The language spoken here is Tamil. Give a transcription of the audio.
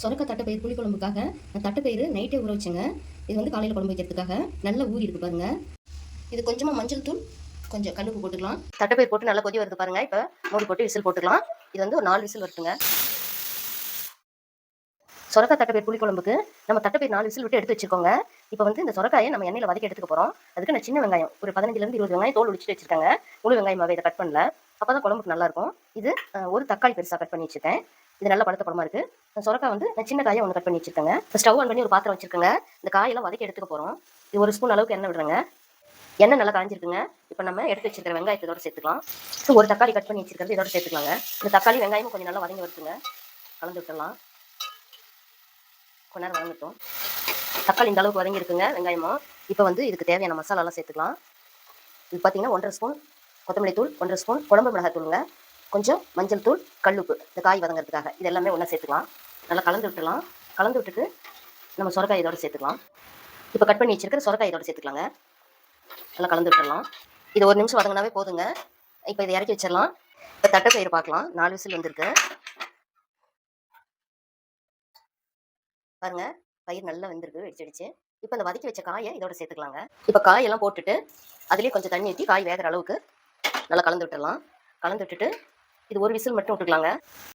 சொரக்க தட்டைப்பயிர் புளிக்குழம்புக்காக நான் தட்டைப்பயிறு நைட்டே ஊற வச்சுங்க. இது வந்து காலையில் குழம்பு வைக்கிறதுக்காக. நல்லா ஊறி இருக்கு பாருங்க. இது கொஞ்சமாக மஞ்சள் தூள் கொஞ்சம் கல்லுப்பு போட்டுக்கலாம். தட்டைப்பயிர் போட்டு நல்லா கொதி வருது பாருங்க. இப்போ மூடி போட்டு விசில் போட்டுக்கலாம். இது வந்து ஒரு நாலு விசில் வருதுங்க. சொரக்க தட்டைப்பயிர் புளிக்குழம்புக்கு நம்ம தட்டைப்பயிர் நாலு விசில் விட்டு எடுத்து வச்சுக்கோங்க இப்போ வந்து இந்த சொரக்காயை நம்ம எண்ணெயில் வதக்கி எடுத்துக்க போகிறோம் அதுக்கு நான் சின்ன வெங்காயம் ஒரு பதினஞ்சுலேருந்து இருபது வெங்காயம் தோல் உடிச்சிட்டு வச்சிருக்காங்க. முழு வெங்காயமாவே இதை கட் பண்ணல. அப்போ தான் குழம்புக்கு நல்லா இருக்கும் இது ஒரு தக்காளி பெருசாக கட் பண்ணி வச்சிருக்கேன். இது நல்ல பழுத்த பழமா இருக்கு. சொரக்காய் வந்து நான் சின்ன காயை ஒன்று கட் பண்ணி வச்சிருக்கேங்க. ஸ்டவ் ஆன் பண்ணி ஒரு பாத்திரம் வச்சிருக்கேங்க. இந்த காயெல்லாம் வதக்கி எடுத்துக்க போகிறோம் இது ஒரு ஸ்பூன் அளவுக்கு எண்ணெய் விடுறேங்க. எண்ணெய் நல்லா காஞ்சிருக்குங்க. இப்போ நம்ம எடுத்து வச்சிருக்கிற வெங்காயத்தை இதோட சேர்த்துக்கலாம். ஒரு தக்காளி கட் பண்ணி வச்சிருக்கிறது இதோட சேர்த்துக்கலாங்க. இந்த தக்காளி வெங்காயமும் கொஞ்சம் நல்லா வதங்கி வருதுங்க. கலந்து விட்டுடலாம். கொஞ்ச நேரம் வதங்கட்டும். தக்காளி இந்த அளவுக்கு வதங்கி இருக்குங்க வெங்காயமும். இப்போ வந்து இதுக்கு தேவையான மசாலாலாம் சேர்த்துக்கலாம். இது பார்த்தீங்கன்னா ஒன்றரை ஸ்பூன் கொத்தமல்லி தூள் ஒன்றரை ஸ்பூன் குழம்பு மிளகாய் தூளுங்க. கொஞ்சம் மஞ்சள் தூள் கல்லுப்பு இந்த காய் வதங்கிறதுக்காக. இது எல்லாமே ஒன்றா சேர்த்துக்கலாம். நல்லா கலந்து விட்டுலாம் கலந்து விட்டுட்டு நம்ம சொரக்காய் இதோட சேர்த்துக்கலாம். இப்போ கட் பண்ணி வச்சிருக்கிற சொரக்காய் இதோட சேர்த்துக்கலாங்க. நல்லா கலந்து விட்டுடலாம். இது ஒரு நிமிஷம் வதங்கினாவே போதுங்க. இப்போ இதை இறக்கி வச்சிடலாம். இப்போ தட்டைப்பயிறு பார்க்கலாம். நாலு விசில் வந்திருக்கு. பாருங்க பயிர் நல்லா வெந்திருக்கு வெடிச்சிடுச்சு இப்போ இந்த வதக்கி வச்ச காயை இதோட சேர்த்துக்கலாங்க. இப்போ காயெல்லாம் போட்டுட்டு அதுலேயே கொஞ்சம் தண்ணி ஊற்றி காய் வேகிற அளவுக்கு நல்லா கலந்து விட்டுடலாம். கலந்து விட்டுட்டு இது ஒரு விசில் மட்டும் விட்டுக்கலாங்க.